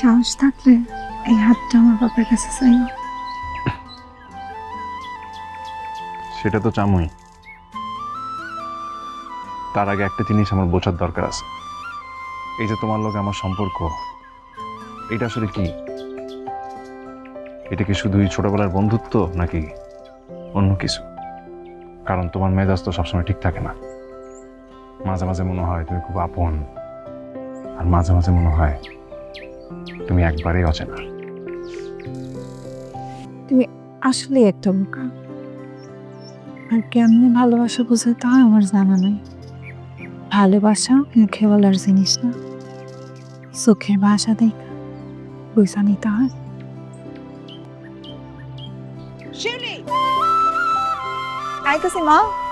সাহস থাকলে এই হাতটা আমার বাপের কাছে চাই সেটা তো চামই। তার আগে একটা জিনিস আমার বোঝার দরকার আছে। এই যে তোমার লোকে আমার সম্পর্ক, এটা আসলে কি? এটা কি শুধুই ছোটবেলার বন্ধুত্ব নাকি অন্য কিছু? কারণ তোমার মেজাজ তো সবসময় ঠিক থাকে না। মাঝে মাঝে মনে হয় তুমি খুব আপন, আর মাঝে মাঝে মনে হয় তুমি একবারেই অচেনা। আসলে একটা বোকা। আর কেমনে ভালোবাসা বোঝে তা আমার জানা নেই। ভালোবাসা মুখে বলার জিনিস না। চোখের ভাষা দেখা বুঝা নিতে হয়। শিউলি! আইতেছি মা।